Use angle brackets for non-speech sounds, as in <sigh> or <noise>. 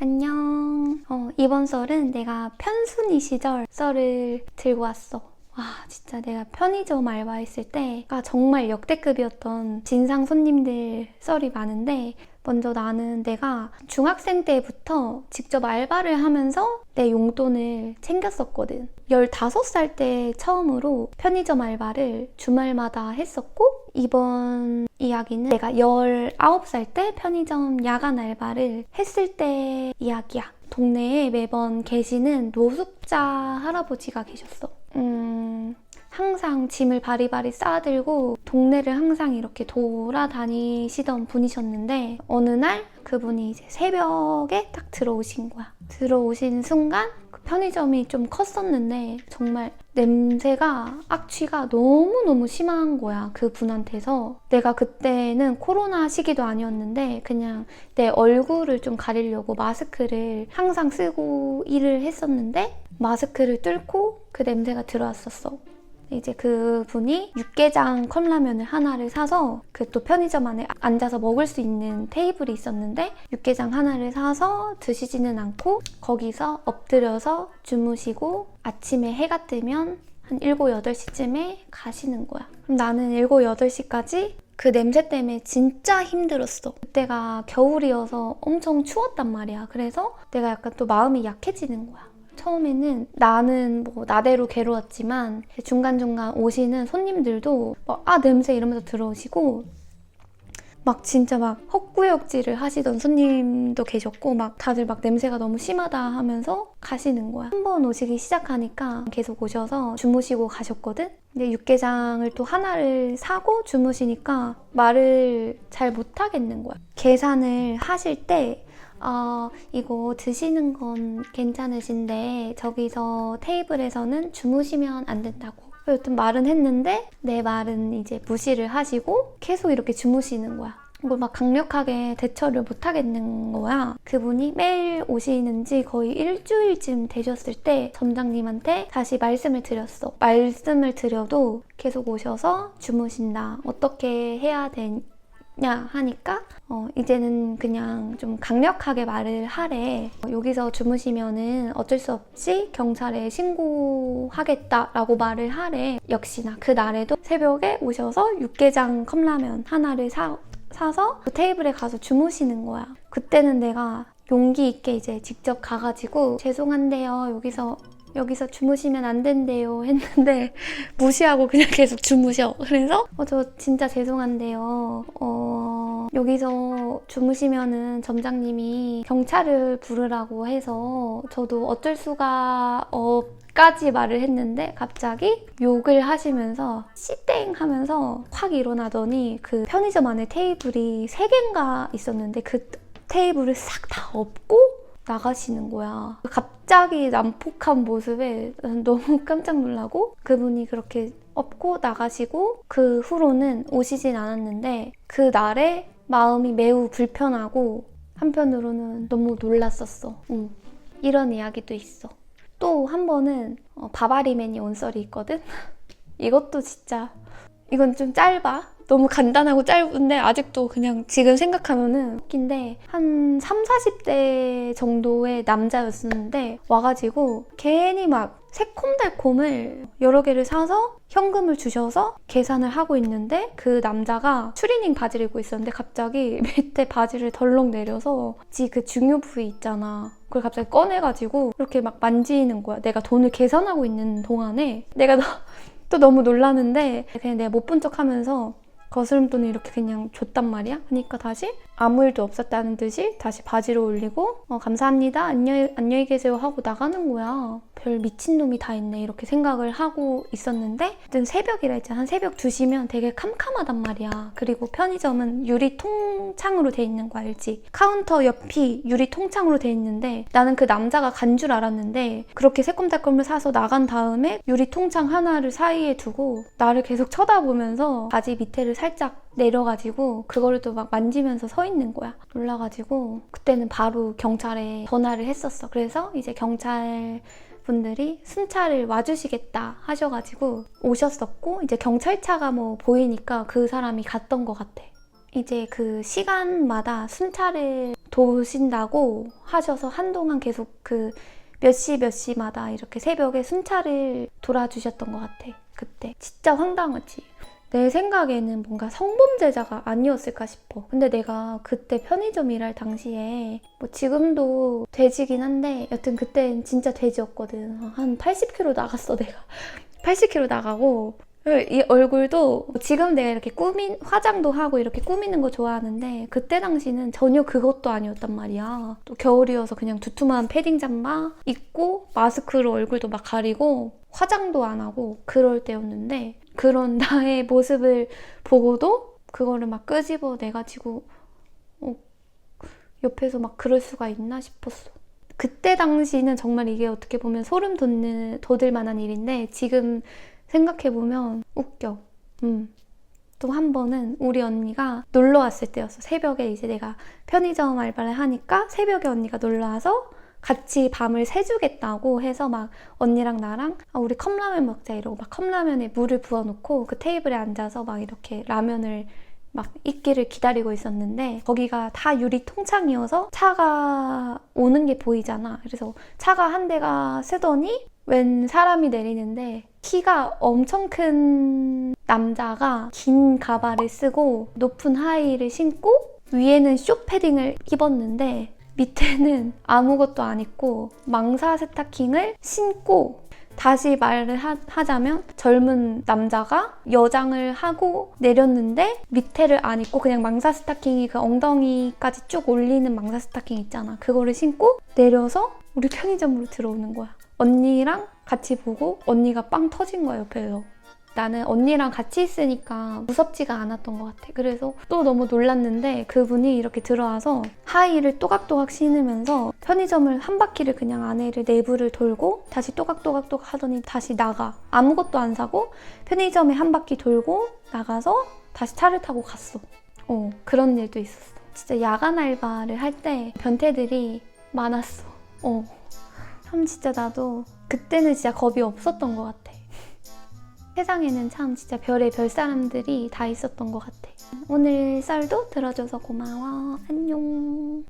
안녕. 어, 이번 썰은 내가 편순이 시절 썰을 들고 왔어. 와, 진짜 내가 편의점 알바했을 때가 정말 역대급이었던 진상 손님들 썰이 많은데, 먼저 나는 내가 중학생 때부터 직접 알바를 하면서 내 용돈을 챙겼었거든. 15살 때 처음으로 편의점 알바를 주말마다 했었고, 이번 이야기는 내가 19살 때 편의점 야간 알바를 했을 때 이야기야. 동네에 매번 계시는 노숙자 할아버지가 계셨어. 음, 항상 짐을 바리바리 싸들고 동네를 항상 이렇게 돌아다니시던 분이셨는데 어느 날 그분이 이제 새벽에 딱 들어오신 거야. 들어오신 순간 그 편의점이 좀 컸었는데 정말 냄새가 악취가 너무너무 심한 거야. 그 분한테서. 내가 그때는 코로나 시기도 아니었는데 그냥 내 얼굴을 좀 가리려고 마스크를 항상 쓰고 일을 했었는데 마스크를 뚫고 그 냄새가 들어왔었어. 이제 그 분이 육개장 컵라면을 하나를 사서 그 또 편의점 안에 앉아서 먹을 수 있는 테이블이 있었는데 육개장 하나를 사서 드시지는 않고 거기서 엎드려서 주무시고 아침에 해가 뜨면 한 7, 8시쯤에 가시는 거야. 그럼 나는 7, 8시까지 그 냄새 때문에 진짜 힘들었어. 그때가 겨울이어서 엄청 추웠단 말이야. 그래서 내가 약간 또 마음이 약해지는 거야. 처음에는 나는 뭐 나대로 괴로웠지만 중간중간 오시는 손님들도 막, 아 냄새 이러면서 들어오시고 막 진짜 막 헛구역질을 하시던 손님도 계셨고 막 다들 막 냄새가 너무 심하다 하면서 가시는 거야. 한 번 오시기 시작하니까 계속 오셔서 주무시고 가셨거든. 근데 육개장을 또 하나를 사고 주무시니까 말을 잘 못하겠는 거야. 계산을 하실 때 어, 이거 드시는 건 괜찮으신데 저기서 테이블에서는 주무시면 안 된다고. 여튼 말은 했는데 내 말은 이제 무시를 하시고 계속 이렇게 주무시는 거야. 이걸 막 강력하게 대처를 못 하겠는 거야. 그분이 매일 오시는 지 거의 일주일쯤 되셨을 때 점장님한테 다시 말씀을 드렸어. 말씀을 드려도 계속 오셔서 주무신다. 어떻게 해야 되 냐 하니까 어, 이제는 그냥 좀 강력하게 말을 하래. 어, 여기서 주무시면은 어쩔 수 없이 경찰에 신고하겠다라고 말을 하래. 역시나 그 날에도 새벽에 오셔서 육개장 컵라면 하나를 사, 사서 그 테이블에 가서 주무시는 거야. 그때는 내가 용기 있게 이제 직접 가가지고 죄송한데요. 여기서 여기서 주무시면 안 된대요 했는데 <laughs> 무시하고 그냥 계속 주무셔. 그래서 어, 저 진짜 죄송한데요. 어, 여기서 주무시면은 점장님이 경찰을 부르라고 해서 저도 어쩔 수가 없 까지 말을 했는데 갑자기 욕을 하시면서 씨땡 하면서 확 일어나더니 그 편의점 안에 테이블이 세 개인가 있었는데 그 테이블을 싹 다 엎고 나가시는 거야. 갑자기 난폭한 모습에 난 너무 <laughs> 깜짝 놀라고 그분이 그렇게 엎고 나가시고 그 후로는 오시진 않았는데 그 날에 마음이 매우 불편하고 한편으로는 너무 놀랐었어. 응. 이런 이야기도 있어. 또 한 번은 어, 바바리맨이 온 썰이 있거든. <laughs> 이것도 진짜 이건 좀 짧아. 너무 간단하고 짧은데 아직도 그냥 지금 생각하면은 웃긴데 한 3, 40대 정도의 남자였었는데 와가지고 괜히 막 새콤달콤을 여러 개를 사서 현금을 주셔서 계산을 하고 있는데 그 남자가 추리닝 바지를 입고 있었는데 갑자기 <laughs> 밑에 바지를 덜렁 내려서 지 그 중요 부위 있잖아. 그걸 갑자기 꺼내가지고 이렇게 막 만지는 거야. 내가 돈을 계산하고 있는 동안에. 내가 <laughs> 또 너무 놀라는데 그냥 내가 못 본 척 하면서 거스름돈을 이렇게 그냥 줬단 말이야. 그러니까 다시 아무 일도 없었다는 듯이 다시 바지를 올리고 어, 감사합니다. 안녕, 안녕히 계세요 하고 나가는 거야. 별 미친놈이 다 있네 이렇게 생각을 하고 있었는데 어쨌든 새벽이라 했잖아. 한 새벽 2시면 되게 캄캄하단 말이야. 그리고 편의점은 유리 통창으로 돼 있는 거 알지? 카운터 옆이 유리 통창으로 돼 있는데 나는 그 남자가 간 줄 알았는데 그렇게 새콤달콤을 사서 나간 다음에 유리 통창 하나를 사이에 두고 나를 계속 쳐다보면서 바지 밑에를 살짝 내려가지고 그거를 또 막 만지면서 서 있는 거야. 놀라가지고 그때는 바로 경찰에 전화를 했었어. 그래서 이제 경찰 분들이 순찰을 와주시겠다 하셔가지고 오셨었고 이제 경찰차가 뭐 보이니까 그 사람이 갔던 것 같아. 이제 그 시간마다 순찰을 도우신다고 하셔서 한동안 계속 그 몇 시 몇 시마다 이렇게 새벽에 순찰을 돌아주셨던 것 같아. 그때 진짜 황당하지. 내 생각에는 뭔가 성범죄자가 아니었을까 싶어. 근데 내가 그때 편의점 일할 당시에 뭐 지금도 돼지긴 한데 여튼 그땐 진짜 돼지였거든. 한 80kg 나갔어 내가. <laughs> 80kg 나가고 이 얼굴도 지금 내가 이렇게 꾸민 화장도 하고 이렇게 꾸미는 거 좋아하는데 그때 당시는 전혀 그것도 아니었단 말이야. 또 겨울이어서 그냥 두툼한 패딩 잠바 입고 마스크로 얼굴도 막 가리고 화장도 안 하고 그럴 때였는데 그런 <laughs> 나의 모습을 보고도 그거를 막 끄집어 내가지고 어, 옆에서 막 그럴 수가 있나 싶었어. 그때 당시는 정말 이게 어떻게 보면 소름 돋는, 돋을 만한 일인데 지금 생각해 보면 웃겨. 음. 또 한 번은 우리 언니가 놀러 왔을 때였어. 새벽에 이제 내가 편의점 알바를 하니까 새벽에 언니가 놀러 와서 같이 밤을 새주겠다고 해서 막 언니랑 나랑 아, 우리 컵라면 먹자 이러고 막 컵라면에 물을 부어놓고 그 테이블에 앉아서 막 이렇게 라면을 막 있기를 기다리고 있었는데 거기가 다 유리 통창이어서 차가 오는 게 보이잖아. 그래서 차가 한 대가 쓰더니 웬 사람이 내리는데 키가 엄청 큰 남자가 긴 가발을 쓰고 높은 하이를 신고 위에는 쇼 패딩을 입었는데 밑에는 아무것도 안 입고 망사 스타킹을 신고 다시 말을 하, 자면 젊은 남자가 여장을 하고 내렸는데 밑에를 안 입고 그냥 망사 스타킹이 그 엉덩이까지 쭉 올리는 망사 스타킹 있잖아. 그거를 신고 내려서 우리 편의점으로 들어오는 거야. 언니랑 같이 보고 언니가 빵 터진 거야 옆에서. 나는 언니랑 같이 있으니까 무섭지가 않았던 것 같아. 그래서 또 너무 놀랐는데 그분이 이렇게 들어와서 하이를 또각또각 신으면서 편의점을 한 바퀴를 그냥 안에를 내부를 돌고 다시 또각또각또각 하더니 다시 나가. 아무것도 안 사고 편의점에 한 바퀴 돌고 나가서 다시 차를 타고 갔어. 어, 그런 일도 있었어. 진짜 야간 알바를 할 때 변태들이 많았어. 어. 참 진짜 나도 그때는 진짜 겁이 없었던 것 같아. 세상에는 참 진짜 별의 별 사람들이 다 있었던 것 같아. 오늘 썰도 들어줘서 고마워. 안녕.